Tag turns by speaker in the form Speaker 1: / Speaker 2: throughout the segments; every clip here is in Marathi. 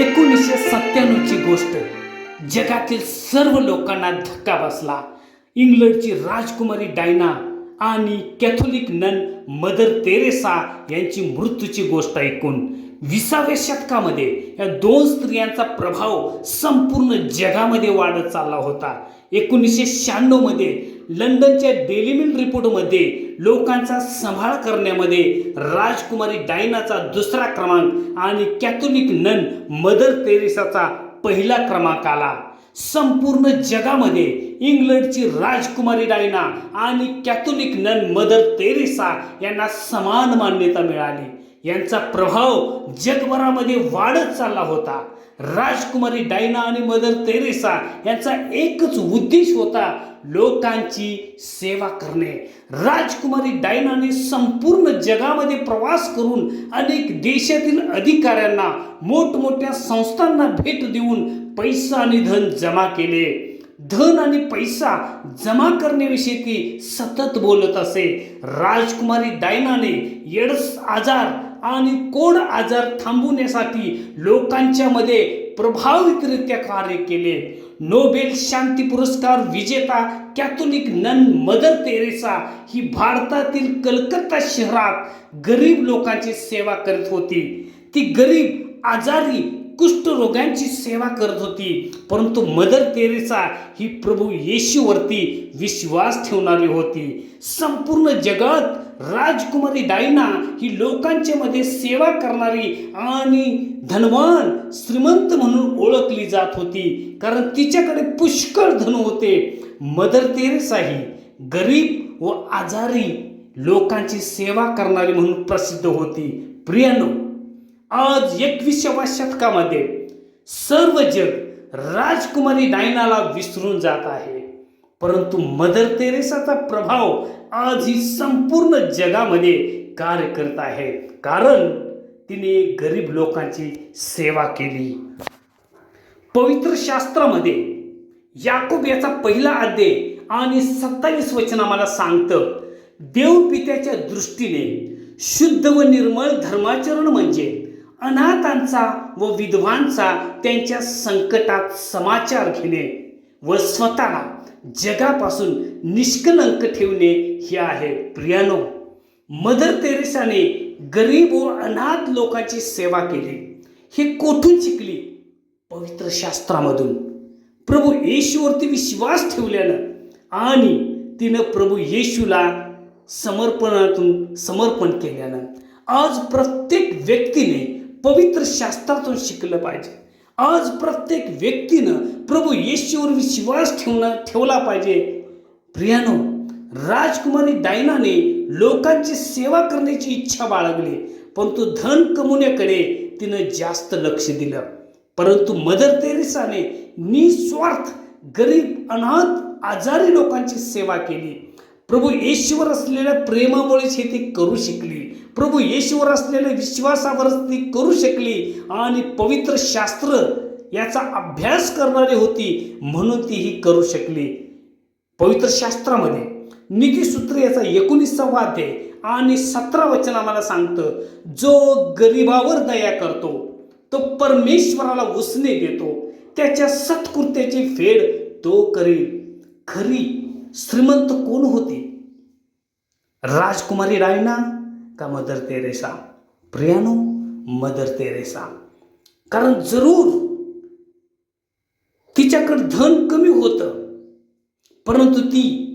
Speaker 1: एकोणीसशे सत्त्याण्णवची गोष्ट. जगातील सर्व लोकांना धक्का बसला. इंग्लंडची राजकुमारी डायना आणि कॅथोलिक नन मदर तेरेसा यांची मृत्यूची गोष्ट ऐकून विसाव्या शतकामध्ये या दोन स्त्रियांचा प्रभाव संपूर्ण जगामध्ये वाढत चालला होता. एकोणीसशे शहाण्णवमध्ये लंडनच्या डेली मिल रिपोर्टमध्ये लोकांचा सांभाळ करण्यामध्ये राजकुमारी डायनाचा दुसरा क्रमांक आणि कॅथोलिक नन मदर तेरेसाचा पहिला क्रमांक आला. संपूर्ण जगामध्ये इंग्लंडची राजकुमारी डायना आणि कॅथोलिक नन मदर तेरेसा यांना समान मान्यता मिळाली. यांचा प्रभाव जगभरामध्ये वाढत चालला होता. राजकुमारी डायना आणि मदर तेरेसा यांचा एकच उद्देश होता लोकांची सेवा करणे. राजकुमारी डायनाने संपूर्ण जगामध्ये प्रवास करून अनेक देशातील अधिकाऱ्यांना मोठमोठ्या संस्थांना भेट देऊन पैसा आणि धन जमा केले. धन आणि पैसा जमा करण्याविषयी ती सतत बोलत असे. राजकुमारी डायनाने येडस आजार आणि कोण आजार थांबवण्यासाठी लोकांच्या मध्ये प्रभावितरित्या कार्य केले? नोबेल शांती पुरस्कार विजेता कॅथोलिक नन मदर तेरेसा ही भारतातील कलकत्ता शहरात गरीब लोकांची सेवा करत होती. ती गरीब आजारी कुष्ठरोगांची सेवा करत होती. परंतु मदर तेरेसा ही प्रभू येशूवरती विश्वास ठेवणारी होती. संपूर्ण जगात राजकुमारी डायना ही लोकांच्या मध्ये सेवा करणारी आणि धनवान श्रीमंत म्हणून ओळखली जात होती. कारण तिच्याकडे पुष्कळ धन होते. मदर तेरेसा ही गरीब व आजारी लोकांची सेवा करणारी म्हणून प्रसिद्ध होती. प्रियानो आज एकविसाव्या शतकामध्ये सर्व जग राजकुमारी डायनाला विसरून जात आहे. परंतु मदर तेरेसाचा प्रभाव आज ही संपूर्ण जगामध्ये कार्य करत आहे. कारण तिने गरीब लोकांची सेवा केली. पवित्र शास्त्रामध्ये याकूब याचा पहिला अध्याय आणि सत्तावीस वचन आम्हाला सांगतं देवपित्याच्या दृष्टीने शुद्ध व निर्मळ धर्माचरण म्हणजे अनाथांचा व विधवांचा त्यांच्या संकटात समाचार घेणे व स्वतःला जगापासून निष्कलंक ठेवणे हे आहे प्रियानो. मदर तेरेसाने गरीब व अनाथ लोकांची सेवा केली. हे कोठून शिकली? पवित्र शास्त्रामधून. प्रभू येशूवरती विश्वास ठेवल्यानं आणि तिनं प्रभू येशूला समर्पणातून समर्पण केल्यानं. आज प्रत्येक व्यक्तीने पवित्र शास्त्रातून शिकलं पाहिजे. आज प्रत्येक व्यक्तीनं प्रभू येशूवर विश्वास ठेवणं ठेवला पाहिजे. प्रियानो राजकुमारी डायनाने लोकांची सेवा करण्याची इच्छा बाळगली परंतु धन कमवण्याकडे तिनं जास्त लक्ष दिलं. परंतु मदर तेरेसाने निस्वार्थ गरीब अनाथ आजारी लोकांची सेवा केली. प्रभू येशूवर असलेल्या प्रेमामुळेच हे ती करू शकली. प्रभू येशूवर असलेल्या विश्वासावरच ती करू शकली. आणि पवित्र शास्त्र याचा अभ्यास करणारी होती म्हणून ती ही करू शकली. पवित्र शास्त्रामध्ये नीतीसूत्र याचा एकोणीसावा अध्याय आणि सतरा वचन आम्हाला सांगतं जो गरिबावर दया करतो तो परमेश्वराला उसने देतो. त्याच्या सत्कृत्याची फेड तो करील. खरी श्रीमंत कोण होते? राजकुमारी रायना का मदर तेरेसा? प्रियानो मदर तेरेसा. कारण जरूर तिच्याकडं धन कमी होतं. परंतु ती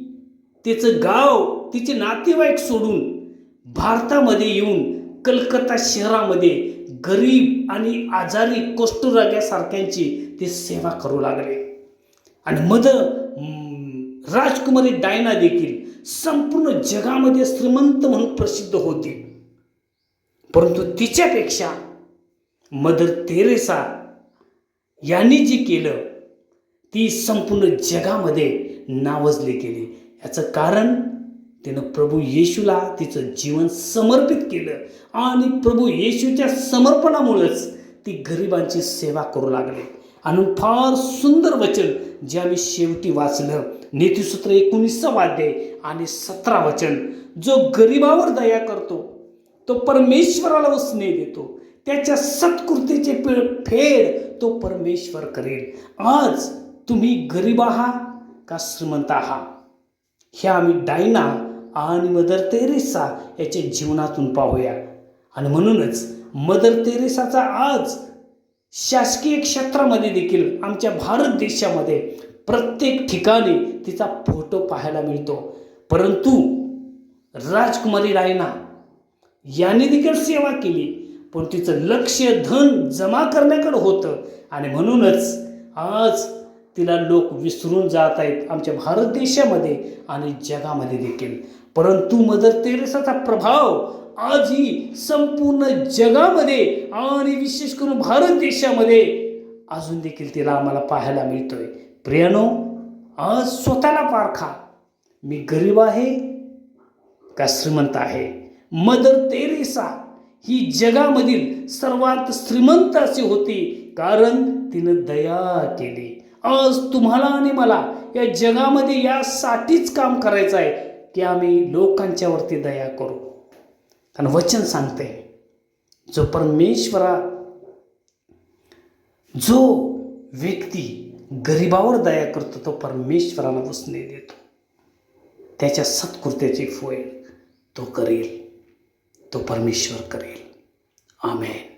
Speaker 1: तिचं गाव तिचे नातेवाईक सोडून भारतामध्ये येऊन कलकत्ता शहरामध्ये गरीब आणि आजारी कोष्ठरोग्यासारख्यांची ते सेवा करू लागले. आणि मद राजकुमारी डायना देखील संपूर्ण जगामध्ये श्रीमंत म्हणून प्रसिद्ध होती. परंतु तिच्यापेक्षा मदर तेरेसा यांनी जे केलं ती संपूर्ण जगामध्ये नावजली गेली. याचं कारण तिनं प्रभू येशूला तिचं जीवन समर्पित केलं आणि प्रभू येशूच्या समर्पणामुळेच ती गरिबांची सेवा करू लागली. आणि फार सुंदर वचन जे आम्ही शेवटी वाचलं नीतीसूत्र एकोणीसचा अध्याय आणि सतरा वचन. जो गरिबावर दया करतो तो परमेश्वराला स्नेह देतो. त्याच्या सत्कृतीचे पे- फेड तो परमेश्वर करेल. आज तुम्ही गरीब आहात का श्रीमंत आहात? हे आम्ही डायना आणि मदर तेरेसा याच्या जीवनातून पाहूया. आणि म्हणूनच मदर तेरेसाचा आज शासकीय क्षेत्रामध्ये देखील आमच्या भारत देशामध्ये प्रत्येक ठिकाणी तिचा फोटो पाहायला मिळतो. परंतु राजकुमारी रायना याने देखील सेवा केली पण तिचं लक्ष धन जमा करण्याकडे होतं आणि म्हणूनच आज तिला लोक विसरून जात आहेत आमच्या भारत देशामध्ये आणि जगामध्ये देखील. परंतु मदर तेरेसाचा प्रभाव आजही संपूर्ण जगामध्ये आणि विशेष करून भारत देशामध्ये अजून देखील तिला आम्हाला पाहायला मिळतोय. प्रियानो आज स्वतःला पारखा मी गरीब आहे का श्रीमंत आहे? मदर तेरेसा ही जगामधील सर्वात श्रीमंत अशी होती कारण तिनं दया केली. आज तुम्हाला आणि मला या जगामध्ये यासाठीच काम करायचं आहे की आम्ही लोकांच्यावरती दया करू. कारण वचन सांगते जो परमेश्वरा जो व्यक्ती गरिबावर दया करतो तो परमेश्वराला वसने देतो. त्याच्या सत्कृत्याची फोय तो करेल तो परमेश्वर करेल. आमेन.